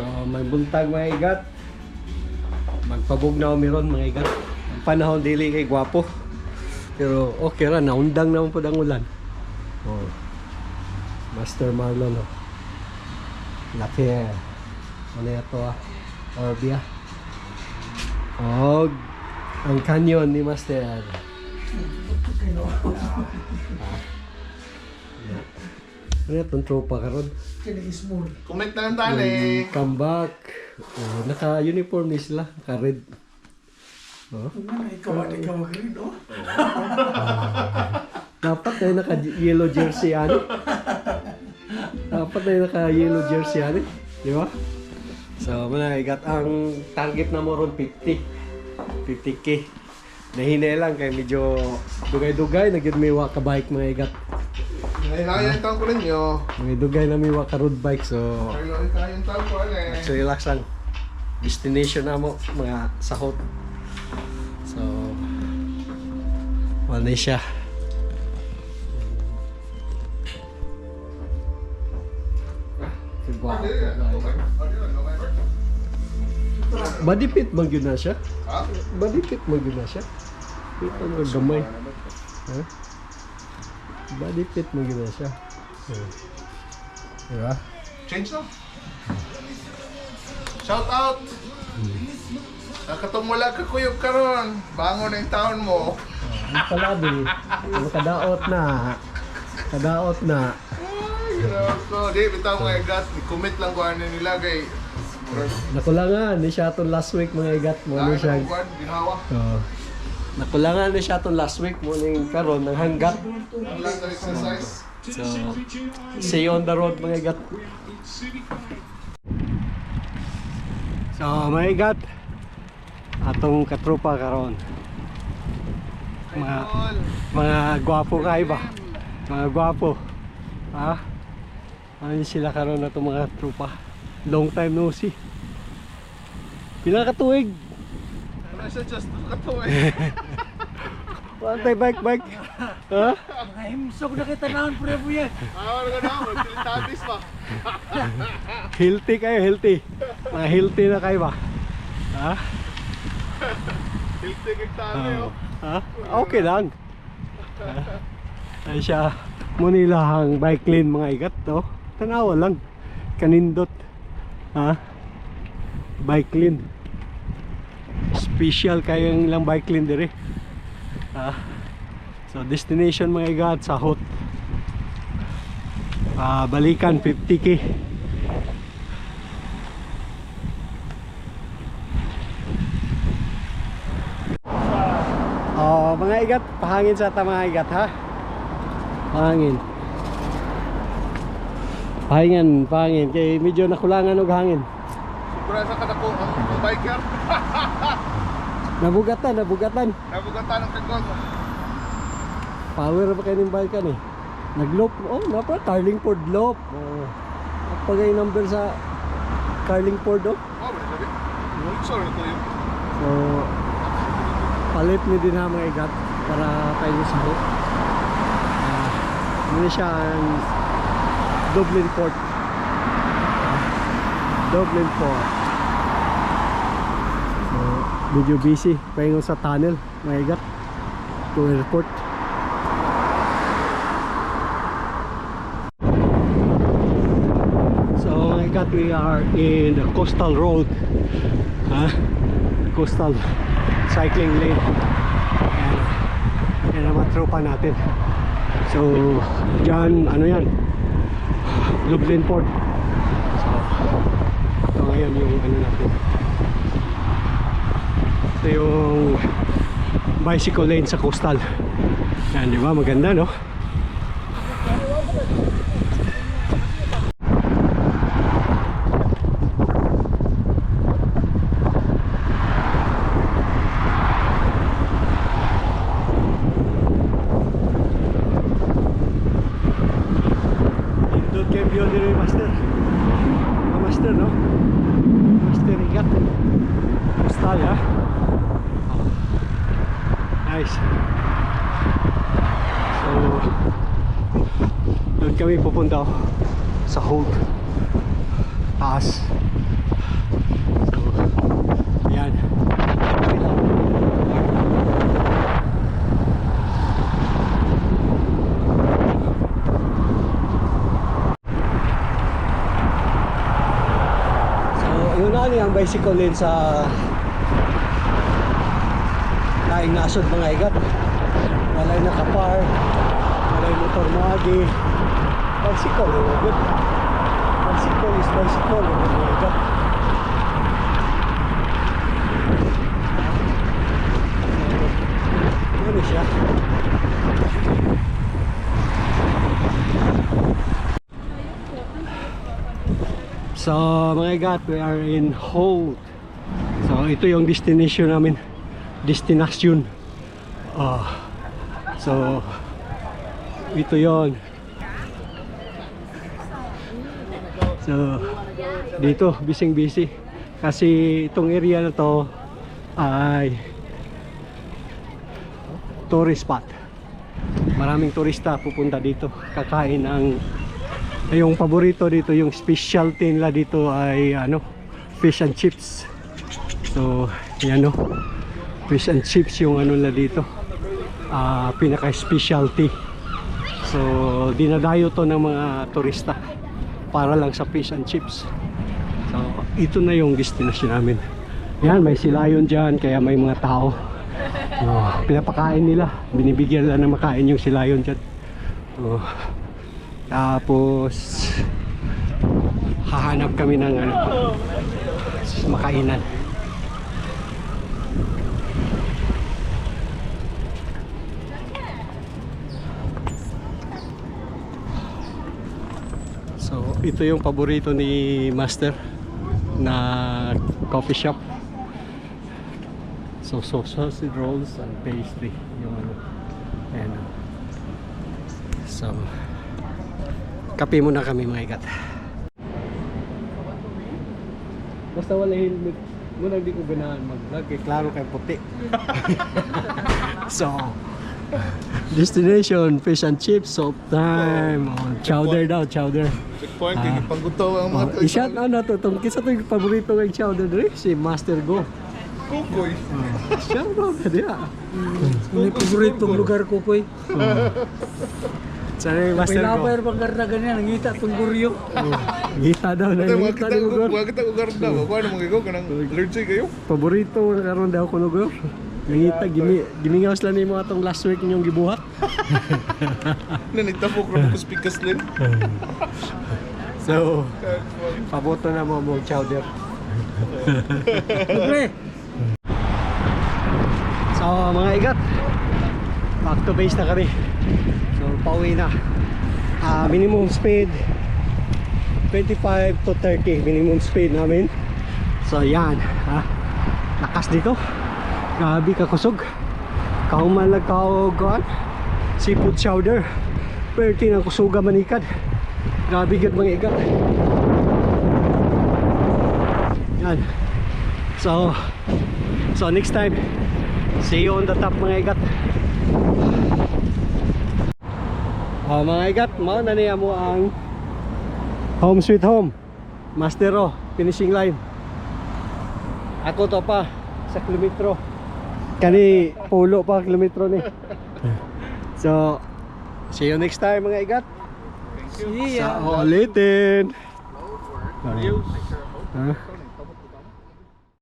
So, may buntag mga igat. Magpabugnaw meron mga igat. Ang panahon dili kay gwapo. Pero okay ra, naundang naman po ang ulan. Oh. Master Marlon oh. Laki eh. Ano ito ah? Orbia. Og ang canyon ni Master. Ano itong tropa ka ron? Comment na lang tali. Come back. Oh, naka-uniform ni sila. Naka-red. Oh. Dapat na naka-yellow jersey ano? Dapat na naka-yellow jersey ano? Di ba? So, mga igat ang target na mo ron 50. 50k. Nahinay lang kay medyo dugay-dugay. Nagyan may waka bike mga igat. Ngayon yung taon ko ninyo. May dugay na may waka road bike. So, Ngayon yung taon ko eh. So relax lang. Destination na mo, mga sahot. So, wala siya. Body fit man yun na siya. Ha? Body fit man yun na siya. Ito mo gamay. Ha? Body fit man yun na siya. Hmm. Diba? Change na. Shout out! Nakatumula ka kuyog karon. Bangon na yung taon mo. Ang pala di. Ano kadaot na. Kadaot na. Ay, grabe ko. Di, bitaw mga igat. Comment lang ko ano nila kay. Nakulangan ni siya last week mga igat mo Dahil siya. ang ginawa. Oo. Nakulangan ni siya itong last week mo ning karon ng hanggat. Ang na exercise. So, see you on the road mga igat. So, mga igat. Atong katropa karon. Mga mga gwapo kay ba? Mga gwapo. Ha? Ano sila karon na itong mga tropa? Long time no see. Pila ka tuig? Ano siya just ka tayo bike bike. Ha? Himsog na kita naon pre po yan. Ah, ano ka na? Magpilitabis pa. Healthy kayo, healthy. Mga healthy na kayo ba? Ha? Hilti kag tabi Oo. oh. Ha? Okay lang. Ay siya, munilahang bike lane mga igat to. Tanawa lang. Kanindot. Ha? Bike lane. Special kayo yung ilang bike lane dire. Ha? So destination mga igat sa hot. Ah, balikan 50k. Oh, mga igat, pahangin sa ta mga igat ha. Pahangin. Pahingin, pahangin kay medyo nakulangan og hangin. Sobra sa kada ko ang ang biker. Nabugatan, nabugatan. Nabugatan ng kagwag. Power pa kayo ng bike eh. Nag-loop. Oh, napa Carlingford loop. Oh. Pagay number sa Carlingford oh. Oh, sabi? Sorry to yun. So, palit ni din ha mga igat para tayo sa hook. Uh, muna siya ang Dublin Port. Dublin Port. Medyo busy. Pahingon sa tunnel mga igat to airport. So mga igat, we are in the coastal road. Ha? coastal cycling lane and yan ang mga tropa natin so dyan ano yan Lublin Port so ito ngayon yung ano natin ito yung bicycle lane sa coastal yan di ba maganda no master. No? Master ikat. Postal ha guys so doon kami pupunta oh, sa hold taas so ayan. So, yun na ano, ang bicycle lane sa laing nasod mga igat. Walay nakapar, walay motor magi. Bicycle, eh, good. Bicycle is bicycle, eh, mga igat. Ano siya? So mga igat, we are in Holt. So ito yung destination namin. Destination. Ah. so ito yon. So dito bising busy kasi itong area na to ay tourist spot. Maraming turista pupunta dito kakain ng yung paborito dito, yung specialty nila dito ay ano, fish and chips. So, yan no. Fish and chips yung ano nila dito. Ah, pinaka-specialty. So, dinadayo to ng mga turista para lang sa fish and chips. So, ito na yung destination namin. Yan, may silayon dyan, kaya may mga tao. So, pinapakain nila. Binibigyan nila ng makain yung silayon dyan. So, tapos hahanap kami ng ano, makainan. So, ito yung paborito ni Master na coffee shop. So, so sausage rolls and pastry yung ano. Ayan. So, Kape muna kami mga ikat. Basta wala helmet. Muna hindi ko ganahan mag-vlog. Eh, klaro kay puti. so, destination, fish and chips, soap time. Oh, chowder daw, chowder. Checkpoint, Ah. pangguto ang mga Oh, isya na na to. Itong kisa to yung paborito ng chowder dre, si Master Go. Kukoy. Siya ba ba diya? May paboritong lugar ko ko eh. Sana yung Master Go. Pilapay bang karna ganyan, nangita tong guryo. Gita daw na Ito, mga gita kita ko, kita ko garda. Kuha na mga ikaw, kanang allergic kayo. Paborito karon daw ko Ugor. Nangita gimi gimingaw sila nimo atong last week ninyong gibuhat. Nanitapok na ko speakers din. So, paboto na mo mo chowder. Pre, So, mga igat. Back to base na kami. So, pauwi na. Ah, minimum speed 25 to 30 minimum speed namin. So, yan, ha. Lakas dito. Grabe ka kusog. Kauman lang kaugan. Seafood chowder. Perti ng kusuga manikad. Grabe gud mga igat. Yan. So, so next time, see you on the top mga igat. Oh, mga igat, mao na niya mo ang Home sweet home. Mastero, finishing line. Ako to pa sa kilometro. Kani pulo pa kilometro ni. So, see you next time mga igat. siya. Sa ulitin. Ha?